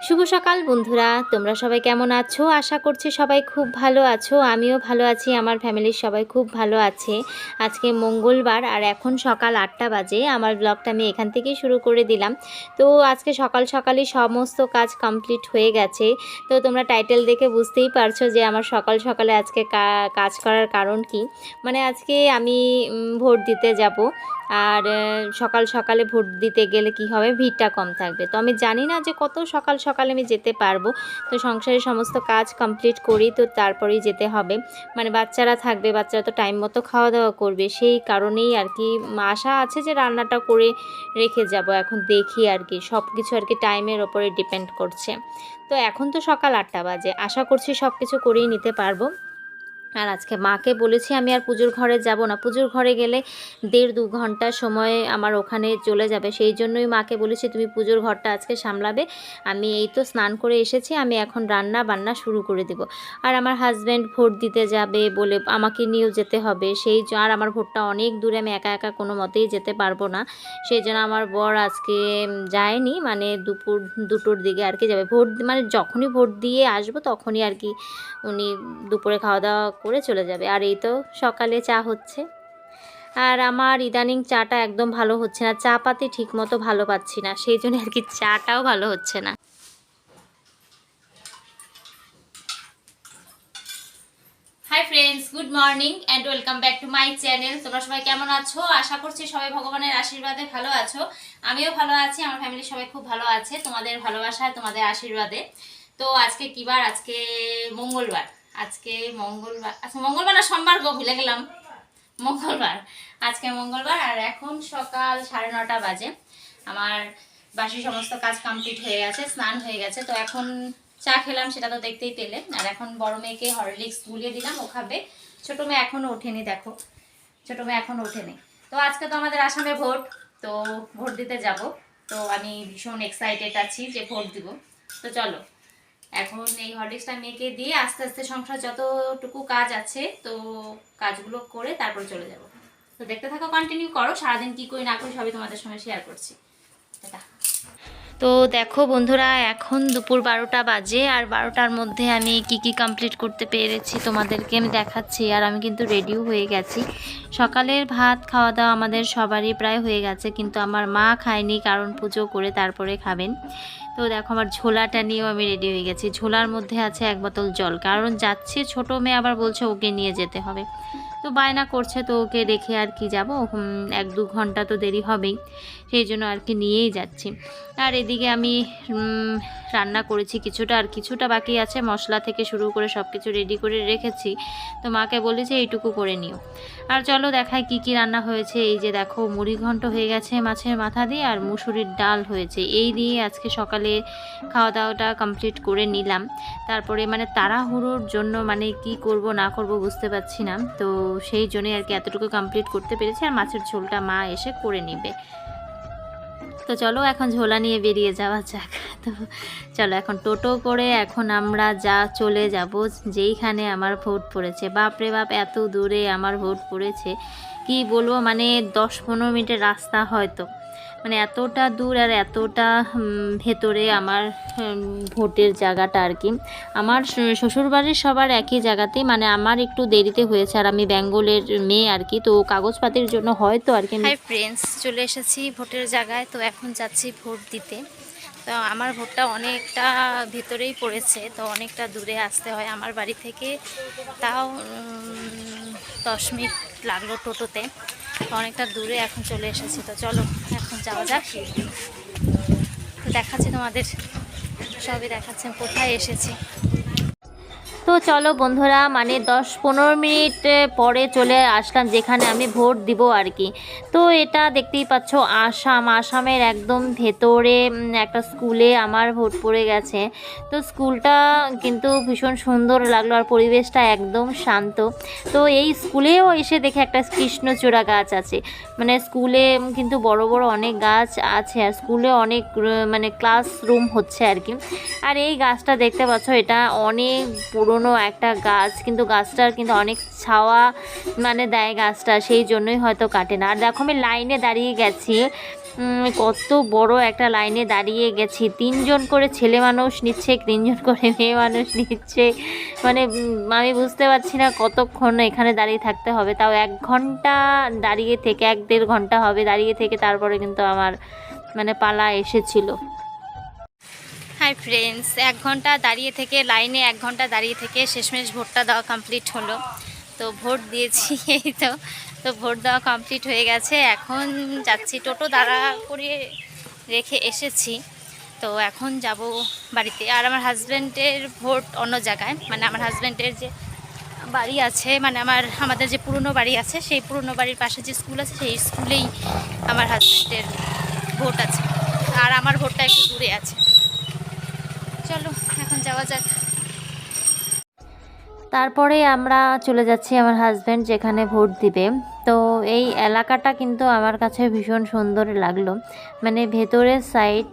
শুভ সকাল, বন্ধুরা। তোমরা সবাই কেমন আছো? আশা করছি সবাই খুব ভালো আছো। আমিও ভালো আছি। আমার ফ্যামিলির সবাই খুব ভালো আছে। আজকে মঙ্গলবার আর এখন সকাল আটটা বাজে। আমার ব্লগটা আমি এখান থেকেই শুরু করে দিলাম। তো আজকে সকাল সকালই সমস্ত কাজ কমপ্লিট হয়ে গেছে। তো তোমরা টাইটেল দেখে বুঝতেই পারছ যে আমার সকাল সকালে আজকে কাজ করার কারণ কি। মানে আজকে আমি ভোট দিতে যাব। আর সকাল সকালে ভোট দিতে গেলে কি হবে? ভিড়টা কম থাকবে। তো আমি জানি না যে কত সকাল সকালে আমি যেতে পারব। তো সংসারের সমস্ত কাজ কমপ্লিট করি, তো তারপরেই যেতে হবে। মানে বাচ্চারা থাকবে, বাচ্চারা তো টাইম মতো খাওয়া দাওয়া করবে। সেই কারণেই আর কি আশা আছে যে রান্নাটা করে রেখে যাব। এখন দেখি আর কি সব কিছু আর কি টাইমের ওপরে ডিপেন্ড করছে। তো এখন তো সকাল আটটা বাজে। আশা করছি সব কিছু করেই নিতে পারব। আর আজকে মাকে বলেছি আমি আর পুজোর ঘরে যাব না। পুজোর ঘরে গেলে দেড় দু ঘণ্টা সময় আমার ওখানে চলে যাবে। সেই জন্যই মাকে বলেছি, তুমি পুজোর ঘরটা আজকে সামলাবে। আমি এই তো স্নান করে এসেছি, আমি এখন রান্না বান্না শুরু করে দেব। আর আমার হাজব্যান্ড ভোট দিতে যাবে বলে আমাকে নিয়েও যেতে হবে। সেই আর আমার ভোটটা অনেক দূরে, আমি একা একা কোনো মতেই যেতে পারব না। সেই জন্য আমার বর আজকে যায়নি। মানে দুপুর, দুটোর দিকে আর কি যাবে। ভোট মানে যখনই ভোট দিয়ে আসব তখনই আর কি উনি দুপুরে খাওয়া দাওয়া করে চলে যাবে। আর এই তো সকালে চা হচ্ছে। আর আমার ইদানিং চাটা একদম ভালো হচ্ছে না। চা পাতি ঠিক মতো ভালো পাচ্ছি না। সেই জন্য আর কি চাটাও ভালো হচ্ছে না। Hi friends good morning and welcome back to my channel তোমরা সবাই কেমন আছো? আশা করছি সবাই ভগবানের আশীর্বাদে ভালো আছো। আমিও ভালো আছি। আমার ফ্যামিলির সবাই খুব ভালো আছে। তোমাদের ভালোবাসায়, তোমাদের আশীর্বাদে। তো আজকে কি বার? আজকে মঙ্গলবার। আজকে মঙ্গলবার আচ্ছা মঙ্গলবার না সোমবার গো, ভুলে গেলাম। মঙ্গলবার, আজকে মঙ্গলবার আর এখন সকাল সাড়ে নটা বাজে। আমার বাসি সমস্ত কাজ কমপ্লিট হয়ে গেছে, স্নান হয়ে গেছে, তো এখন চা খেলাম, সেটা তো দেখতেই পেলে। আর এখন বড় মেয়েকে হরলিক্স গুলিয়ে দিলাম, ও খাবে। ছোটো মেয়ে এখনও ওঠেনি, দেখো। ছোটো মেয়ে এখনও ওঠেনি। তো আজকে তো আমাদের আসামে ভোট, তো ভোট দিতে যাব। তো আমি ভীষণ এক্সাইটেড আছি যে ভোট দিব। তো চলো। এখন এই হরলিক্সটা মেখে দিয়ে আস্তে আস্তে সংসার যতটুকু কাজ আছে, তো কাজগুলো করে তারপর চলে যাব তো দেখতে থাকো কন্টিনিউ করো, সারাদিন কী করি না করি সবই তোমাদের সঙ্গে শেয়ার করছি টাটা। তো দেখো বন্ধুরা, এখন দুপুর বারোটা বাজে আর বারোটার মধ্যে আমি কি কি কমপ্লিট করতে পেরেছি তোমাদেরকে আমি দেখাচ্ছি। আর আমি কিন্তু রেডিও হয়ে গেছি। সকালের ভাত খাওয়া দাওয়া আমাদের সবারই প্রায় হয়ে গেছে, কিন্তু আমার মা খায়নি কারণ পুজো করে তারপরে খাবেন। তো দেখো আমার ঝোলাটা নিয়েও আমি রেডি হয়ে গেছি। ঝোলার মধ্যে আছে এক বোতল জল, কারণ যাচ্ছে ছোট মেয়ে আবার বলছে ওকে নিয়ে যেতে হবে। তো বায়না করছে তো ওকে দেখে আর কি যাব। এক দু ঘণ্টা তো দেরি হবেই, সেই জন্য আর কি নিয়েই যাচ্ছি। আর এদিকে আমি রান্না করেছি কিছুটা আর কিছুটা বাকি আছে। মশলা থেকে শুরু করে সব কিছু রেডি করে রেখেছি। তো মাকে বলেছি এইটুকু করে নিও। আর চলো দেখায় কি কি রান্না হয়েছে। এই যে দেখো, মুড়ি ঘন্ট হয়ে গেছে মাছের মাথা দিয়ে আর মুসুরির ডাল হয়েছে। এই দিয়ে আজকে সকালে খাওয়া দাওয়াটা কমপ্লিট করে নিলাম। তারপরে মানে তাড়াহুড়োর জন্য মানে কি করব, না করব বুঝতে পারছি না। তো সেই জন্যই আর কি এতটুকু কমপ্লিট করতে পেরেছি আর মাছের ঝোলটা মা এসে করে নেবে। তো চলো এখন ঝোলা নিয়ে বেরিয়ে যাওয়া যাক। তো চলো এখন টোটো করে এখন আমরা যা চলে যাব, যেইখানে আমার ভোট পড়েছে। বাপরে বাপ, এত দূরে আমার ভোট পড়েছে। কি বলব মানে দশ পনেরো মিনিটের রাস্তা হয়তো। মানে এতটা দূর আর এতটা ভেতরে আমার ভোটের জায়গাটা আর কি। আমার শ্বশুরবাড়ির সবার একই জায়গাতেই মানে আমার একটু দেরিতে হয়েছে আর আমি বেঙ্গলের মেয়ে আর কি, তো কাগজপাতির জন্য হয়তো আর কি ফ্রেন্ডস চলে এসেছি ভোটের জায়গায়, তো এখন যাচ্ছি ভোট দিতে। তো আমার ভোটটা অনেকটা ভেতরেই পড়েছে, তো অনেকটা দূরে আসতে হয় আমার বাড়ি থেকে। তাও দশ মিনিট লাগল টোটোতে অনেকটা দূরে এখন চলে এসেছি, তো চলো এখন যাওয়া যাক। তো দেখাচ্ছি তোমাদের সবই দেখাচ্ছি কোথায় এসেছি। তো চলো বন্ধুরা মানে দশ পনেরো মিনিট পরে চলে আসলাম, যেখানে আমি ভোট দিব আর কি। তো এটা দেখতেই পাচ্ছ, আসাম। আসামের একদম ভেতরে একটা স্কুলে আমার ভোট পড়ে গেছে। তো স্কুলটা কিন্তু ভীষণ সুন্দর লাগল আর পরিবেশটা একদম শান্ত। তো এই স্কুলেও এসে দেখে একটা কৃষ্ণচূড়া গাছ আছে। মানে স্কুলে কিন্তু বড় বড় অনেক গাছ আছে আর স্কুলে অনেক মানে ক্লাসরুম হচ্ছে আর কি। আর এই গাছটা দেখতে পাচ্ছ, এটা অনেক পুরনো একটা গাছ, কিন্তু গাছটার কিন্তু অনেক ছাওয়া মানে দেয় গাছটা, সেই জন্যই হয়তো কাটে না। আর দেখো আমি লাইনে দাঁড়িয়ে গেছি। কত বড় একটা লাইনে দাঁড়িয়ে গেছি। তিনজন করে ছেলে মানুষ নিচ্ছে, তিনজন করে মেয়ে মানুষ নিচ্ছে। মানে আমি বুঝতে পারছি না কতক্ষণ এখানে দাঁড়িয়ে থাকতে হবে। তাও এক ঘণ্টা দাঁড়িয়ে থেকে, এক দেড় ঘণ্টা হবে দাঁড়িয়ে থেকে, তারপরে কিন্তু আমার মানে পালা এসেছিল। হাই ফ্রেন্ডস এক ঘণ্টা দাঁড়িয়ে থেকে লাইনে এক ঘণ্টা দাঁড়িয়ে থেকে শেষমেশ ভোটটা দেওয়া কমপ্লিট হলো। তো ভোট দিয়েছি, এই তো। তো ভোট দেওয়া কমপ্লিট হয়ে গেছে। এখন যাচ্ছি, টোটো দাঁড়া করে রেখে এসেছি। তো এখন যাব বাড়িতে। আর আমার হাজব্যান্ডের ভোট অন্য জায়গায়। মানে আমার হাজব্যান্ডের যে বাড়ি আছে মানে আমার, আমাদের যে পুরনো বাড়ি আছে, সেই পুরনো বাড়ির পাশে যে স্কুল আছে, সেই স্কুলেই আমার হাজব্যান্ডের ভোট আছে। আর আমার ভোটটা একটু দূরে আছে। চলো এখন যাওয়া যাক। তারপরে আমরা চলে যাচ্ছি আমার হাজব্যান্ড যেখানে ভোট দিবে। তো এই এলাকাটা কিন্তু আমার কাছে ভীষণ সুন্দর লাগল। মানে ভেতরের সাইড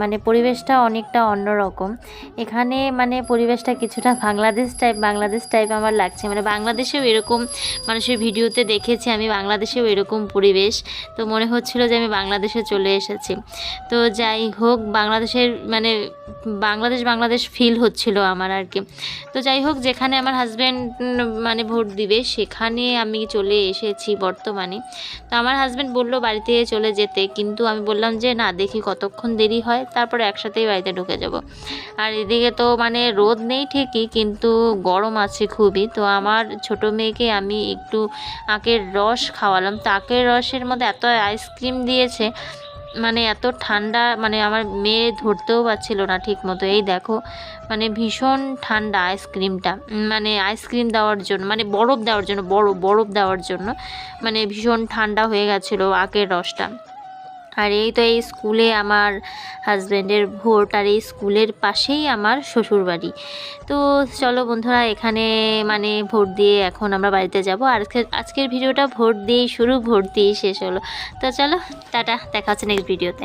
মানে পরিবেশটা অনেকটা অন্যরকম। এখানে মানে পরিবেশটা কিছুটা বাংলাদেশ টাইপ বাংলাদেশ টাইপ আমার লাগছে। মানে বাংলাদেশেও এরকম মানুষের ভিডিওতে দেখেছি, আমি বাংলাদেশেও এরকম পরিবেশ। তো মনে হচ্ছিল যে আমি বাংলাদেশে চলে এসেছি। তো যাই হোক, বাংলাদেশের মানে বাংলাদেশ বাংলাদেশ ফিল হচ্ছিল আমার আর কি। তো যাই হোক, যেখানে আমার হাজব্যান্ড মানে ভোট দিবে, সেখানে আমি চলে এসেছি বর্তমানে। তো আমার হাজব্যান্ড বলল বাড়িতে চলে যেতে। কিন্তু আমি বললাম যে, না, দেখি কতক্ষণ দেরি হয়, তারপরে একসাথেই বাড়িতে ঢুকে যাব। আর এদিকে তো মানে রোদ নেই ঠিকই, কিন্তু গরম আছে খুবই। তো আমার ছোট মেয়েকে আমি একটু আঁকের রস খাওয়ালাম। তো আঁকের রসের মধ্যে এত আইসক্রিম দিয়েছে মানে এত ঠান্ডা মানে আমার মেয়ে ধরতেও পারছিল না ঠিক মতো এই দেখো মানে ভীষণ ঠান্ডা আইসক্রিমটা। মানে আইসক্রিম দেওয়ার জন্য মানে বরফ দেওয়ার জন্য, বরফ বরফ দেওয়ার জন্য মানে ভীষণ ঠান্ডা হয়ে গেছিল আখের রসটা। আর এই তো এই স্কুলে আমার হাজব্যান্ডের ভোট আর এই স্কুলের পাশেই আমার শ্বশুরবাড়ি। তো চলো বন্ধুরা, এখানে মানে ভোট দিয়ে এখন আমরা বাড়িতে যাব। আর আজকের ভিডিওটা ভোট দিয়েই শুরু, ভোট দিয়েই শেষ হলো। তো চলো, টাটা, দেখা হচ্ছে নেক্সট ভিডিওতে